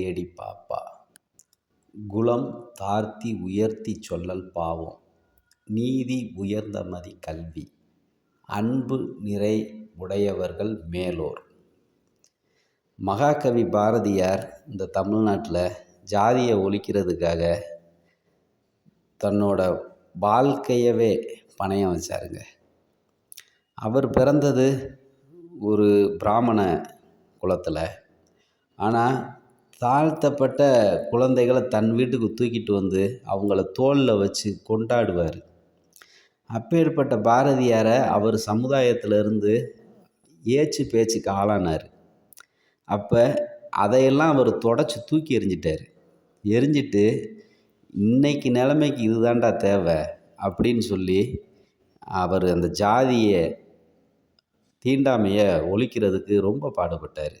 தேடி பாப்பா. குலம் தார்த்தி உயர்த்தி சொல்லல் பாவம். நீதி உயர்ந்த மதி கல்வி. அன்பு நிறை உடையவர்கள் மேலோர். மகாகவி பாரதியார் இந்த தமிழ்நாட்டில் ஜாதியை ஒழிக்கிறதுக்காக தன்னோட வாழ்க்கையவே பணயம் வச்சாருங்க. அவர் பிறந்தது ஒரு பிராமண குலத்தில். ஆனால் தாழ்த்தப்பட்ட குழந்தைகளை தன் வீட்டுக்கு தூக்கிட்டு வந்து அவங்கள தோளில் வச்சு கொண்டாடுவார். அப்பேற்பட்ட பாரதியாரை அவர் சமுதாயத்திலிருந்து ஏச்சு பேச்சுக்கு ஆளானார். அப்போ அதையெல்லாம் அவர் தொடச்சி தூக்கி எறிஞ்சிட்டார். எரிஞ்சிட்டு இன்னைக்கு நிலைமைக்கு இதுதான்டா தேவை அப்படின்னு சொல்லி அவர் அந்த ஜாதியை தீண்டாமையை ஒழிக்கிறதுக்கு ரொம்ப பாடுபட்டார்.